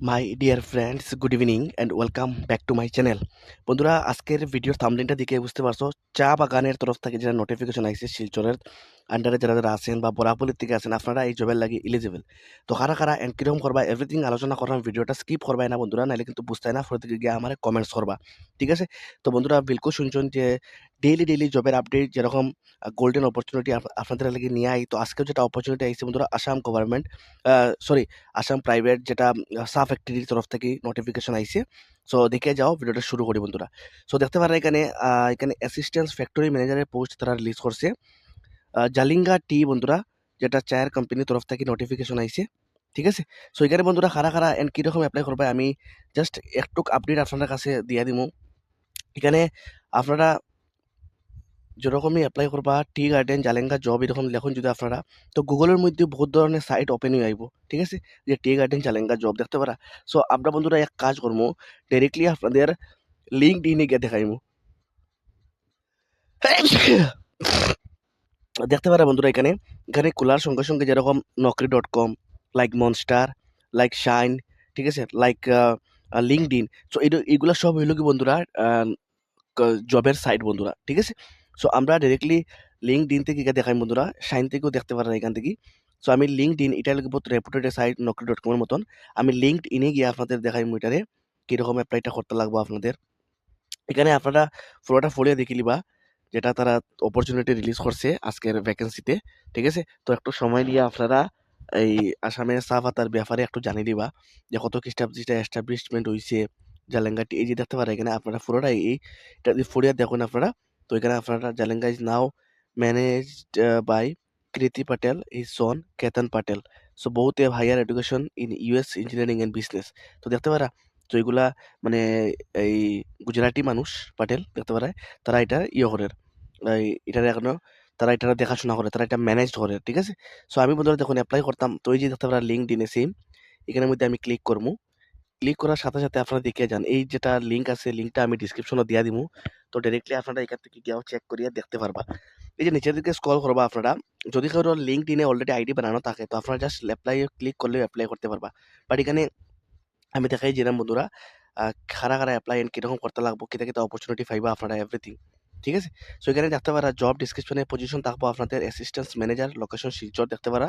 My dear friends good evening and welcome back to my channel বন্ধুরা, আজকের ভিডিওর থামলিনটা দেখে বুঝতে পারছ, চা বাগানের তরফ থেকে যারা নোটিফিকেশন আইছে শিলচরের আন্ডারে যারা যারা আছেন বা বরাবলির থেকে আছেন, আপনারা এই জবের লাগে ইলিজিবল তো কারা কারা এন্ড কীরকম করবা এভরিথিং আলোচনা করলাম ভিডিওটা স্কিপ করবাই না বন্ধুরা, নাহলে কিন্তু বুঝতে না ফলে থেকে গিয়ে আমার কমেন্টস করবা। ঠিক আছে? তো বন্ধুরা, বিলকুল শুনছেন যে ডেইলি ডেইলি জবের আপডেট যেরকম গোল্ডেন অপরচুনিটি আপনাদের লাগে নিয়ে আই তো আজকেও যেটা অপরচুনিটি আইছে বন্ধুরা Assam government sorry Assam private যেটা চা ফ্যাক্টরির তরফ থেকে নোটিফিকেশন আইছে সো দেখে যাও, ভিডিওটা শুরু করি বন্ধুরা। সো দেখতে পারা এখানে এখানে অ্যাসিস্ট্যান্ট ফ্যাক্টরি ম্যানেজারের পোস্ট তারা রিলিজ করছে। জালিঙ্গা টি বন্ধুরা, যেটা চায়ের কোম্পানির তরফ থেকে নোটিফিকেশন আইছে ঠিক আছে? সো এখানে বন্ধুরা খারা খারা এন্ড কীরকম অ্যাপ্লাই করবে, আমি জাস্ট একটু আপডেট আপনাদের কাছে দিয়ে দিব এখানে আপনারা যেরকমই অ্যাপ্লাই করবা টি গার্ডেন জালেঙ্গা জব এরকম লেখুন যদি আপনারা, তো গুগলের মধ্যে বহুত ধরনের সাইট ওপেন হয়ে আইব, ঠিক আছে? যে টি গার্ডেন জালেঙ্গা জব দেখতে পারা। সো আমরা বন্ধুরা এক কাজ করব ডাইরেক্টলি আপনাদের লিঙ্ক দিনে গিয়ে দেখাইমু। দেখতে পারা বন্ধুরা এখানে এখানে খোলার সঙ্গে সঙ্গে যেরকম Naukri dot com like monster like shine ঠিক আছে? লাইক লিঙ্কড ইন সো এইগুলো সব হইল কি বন্ধুরা জবের সাইট বন্ধুরা, ঠিক আছে? সো আমরা ডাইরেক্টলি লিঙ্কড ইন থেকে দেখাই বন্ধুরা সাইন থেকেও দেখতে পারেন এখান থেকে সো আমি লিঙ্কড ইন এটা বহুত রেপুটেড সাইট নকরি ডট কমের মতন আমি লিঙ্কড ইনে গিয়ে আপনাদের দেখাই এটারে কীরকম অ্যাপ্লাইটা করতে লাগবো আপনাদের এখানে আপনারা পুরোটা ফলিয়ে দেখে নিবা যেটা তারা অপরচুনিটি রিলিজ করছে আজকের ভ্যাকেন্সিতে ঠিক আছে তো একটু সময় নিয়ে আপনারা এই আসামের চা পাতার ব্যাপারে একটু জানিয়ে দিবা যে কত খ্রিস্টাব্দিটা এস্টাবলিশমেন্ট হয়েছে জালেঙ্গাটি এই যে দেখতে পারে এখানে আপনারা পুরোটাই এই এটা যদি ফরিয়া দেখুন আপনারা তো এখানে আপনারা Jalenga is now managed by Kriti Patel is son Ketan Patel so বহুত এভ higher education in US engineering and business তো দেখতে পারা তো এগুলা মানে এই গুজরাটি মানুষ পাটেল দেখতে পারে তারা এটা ইয়ে করে এটার এখনও তারা এটা দেখাশোনা করে তারা এটা ম্যানেজ করে ঠিক আছে সো আমি বন্ধুরা দেখুন অ্যাপ্লাই করতাম তো এই যে দেখতে পারা লিঙ্ক দিনে সেম এখানের মধ্যে আমি ক্লিক করব ক্লিক করার সাথে সাথে আপনারা দেখে যান এই যেটা লিঙ্ক আছে লিঙ্কটা আমি ডিসক্রিপশনে দিয়ে দিব তো ডাইরেক্টলি আপনারা এখান থেকে গিয়েও চেক করিয়া দেখতে পারবা। এই যে নিচের দিকে স্ক্রল করবা আপনারা, যদি কারও লিঙ্ক দিনে অলরেডি আইডি বানানো থাকে, তো আপনারা জাস্ট অ্যাপ্লাই ক্লিক করলে অ্যাপ্লাই করতে পারবা। বাট এখানে আমি দেখাই যেরাম বন্ধুরা খারা খারা অ্যাপ্লাই এন্ড কীরকম করতে লাগবো, কিতা কিতা অপরচুনিটি পাইবা আপনারা এভরিথিং ঠিক আছে? সো এখানে দেখতে পারা জব ডিসক্রিপশনে পজিশন থাকব আপনাদের অ্যাসিস্ট্যান্ট ম্যানেজার লোকেশন শিলচর দেখতে পারা।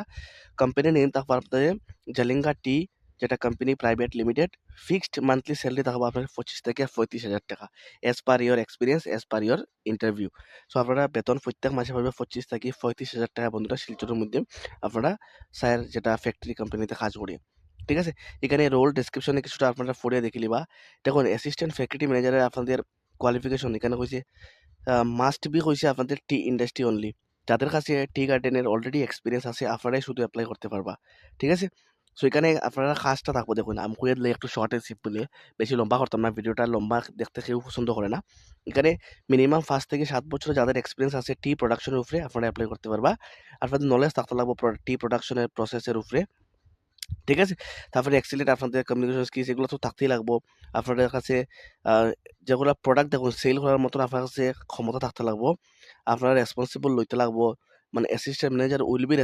কোম্পানি নেম থাকব আপনাদের জালিঙ্গা টি যেটা company private limited fixed monthly salary থাকব আপনার পঁচিশ থেকে পঁয়ত্রিশ হাজার টাকা as per your experience as per your interview so আপনারা বেতন প্রত্যেক মাসে পাবে পঁচিশ থেকে পঁয়ত্রিশ হাজার টাকা বন্ধুরা শিলচরের মধ্যে আপনারা স্যার যেটা ফ্যাক্টরি কোম্পানিতে কাজ করে ঠিক আছে? এখানে রোল ডেসক্রিপশনে কিছুটা আপনারা পড়ে দেখে নিবা। দেখুন অ্যাসিস্ট্যান্ট ফ্যাক্টরি ম্যানেজারের আপনাদের কোয়ালিফিকেশন এখানে কইছে মাস্ট বি কইছে আপনাদের টি ইন্ডাস্ট্রি অনলি যাদের কাছে টি গার্ডেনের অলরেডি এক্সপিরিয়েন্স আছে, আপনারাই শুধু অ্যাপ্লাই করতে পারবা। ঠিক আছে? সো এখানে আপনারা কাজটা থাকব, দেখুন আমি কইয়া দিলে একটু শর্ট সিম্পলে বেশি লম্বা করতাম না, ভিডিওটা লম্বা দেখতে কেউ পছন্দ করে না। এখানে মিনিমাম পাঁচ থেকে সাত বছর যাদের এক্সপিরিয়েন্স আছে টি প্রোডাকশনের উপরে, আপনারা অ্যাপ্লাই করতে পারবা। আপনাদের নলেজ থাকতে লাগবো টি প্রোডাকশনের প্রসেসের উপরে। ঠিক আছে? তারপরে এক্সিলেন্ট আপনাদের কমিউনিকেশন স্কিলস এগুলো তো থাকতেই লাগবো। আপনাদের কাছে যেগুলো প্রোডাক্ট দেখুন সেল করার মতন আপনার কাছে ক্ষমতা থাকতে লাগবো। আপনারা রেসপন্সিবল লইতে লাগবো। মানে assistant manager will be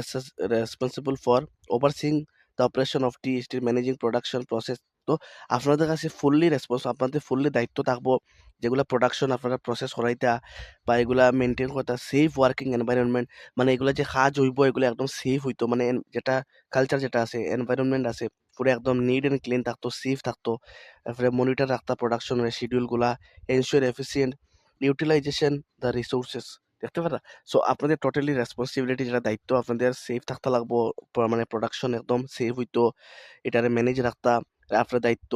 responsible for overseeing the operation of tea managing production process তো আপনাদের কাছে ফুললি রেসপন্স আপনাদের ফুললি দায়িত্ব থাকব যেগুলো প্রোডাকশন আপনারা প্রসেস করাইতা বা এগুলা মেনটেন করতা সেফ ওয়ার্কিং এনভায়রনমেন্ট মানে এগুলা যে কাজ হইব এগুলো একদম সেফ হইতো মানে যেটা কালচার যেটা আছে এনভায়রনমেন্ট আছে, পুরো একদম নিট অ্যান্ড ক্লিন থাকতো সেফ থাকতো। তারপরে মনিটর রাখতা প্রোডাকশনের শিডিউলগুলা ensure efficient utilization the resources দেখতে পারা সো আপনাদের টোটালি রেসপন্সিবিলিটি যেটা দায়িত্ব আপনাদের সেফ থাকতে লাগবো মানে প্রোডাকশন একদম সেফ হইতো, এটারে ম্যানেজ রাখতা, আপনার দায়িত্ব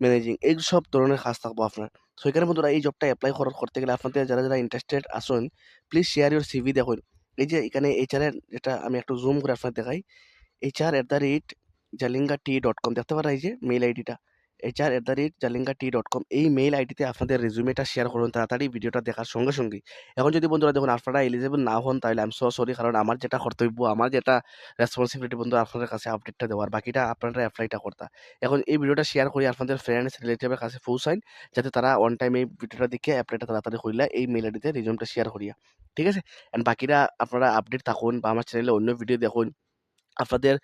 ম্যানেজিং এই সব ধরনের কাজ থাকব আপনার। সো এখানে বন্ধুরা এই জবটা অ্যাপ্লাই করার করতে গেলে আপনাদের যারা যারা ইন্টারেস্টেড আসুন প্লিজ শেয়ার ইউর সিভি দেখুন। এই যে এখানে এইচআরের যেটা আমি একটু জুম করে আপনার দেখাই HR at the rate Jalinga tea dot com দেখতে পারা এই যে মেইল আইডিটা HR at the rate Jalinga tea dot com এই মেইল আইডিতে আপনাদের রেজুমেটা শেয়ার করুন, তাড়াতাড়ি ভিডিওটা দেখার সঙ্গে সঙ্গে। এখন যদি বন্ধুরা দেখুন, আপনারা এলিজিবল না হন, তাহলে আমি সো সরি কারণ আমার যেটা কর্তব্য, আমার যেটা রেসপন্সিবিলিটি বন্ধু, আপনাদের কাছে আপডেটটা দেওয়ার, বাকিটা আপনারা অ্যাপ্লাইটা করতা। এখন এই ভিডিওটা শেয়ার করে আপনাদের ফ্রেন্ডস রিলেটিভের কাছে পৌঁছাইন, যাতে তারা অন টাইম এই ভিডিওটা দেখে অ্যাপ্লাইটা তাড়াতাড়ি করিলা এই মেইল আইডিতে রিজুমটা শেয়ার করিয়া। ঠিক আছে? অ্যান্ড বাকিরা আপনারা আপডেট থাকুন বা আমার চ্যানেলে অন্য ভিডিও দেখুন। আপনাদের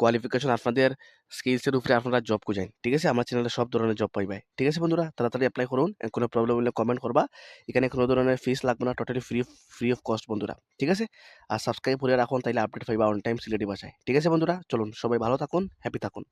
কোয়ালিফিকেশন আপনাদের স্কিলসের উপরে আপনারা জব খুঁজেন ঠিক আছে? আমার চ্যানেলে সব ধরনের জব পাইবাই ঠিক আছে বন্ধুরা? তাড়াতাড়ি অ্যাপ্লাই করুন। কোনো প্রবলেম হলে কমেন্ট করবা। এখানে কোনো ধরনের ফিস লাগবে না। Totally free free of cost বন্ধুরা। ঠিক আছে? আর সাবস্ক্রাইব করে রাখুন, তাইলে আপডেট পাইবা অন টাইম সিলেটি বাসায় ঠিক আছে বন্ধুরা? চলুন, সবাই ভালো থাকুন হ্যাপি থাকুন।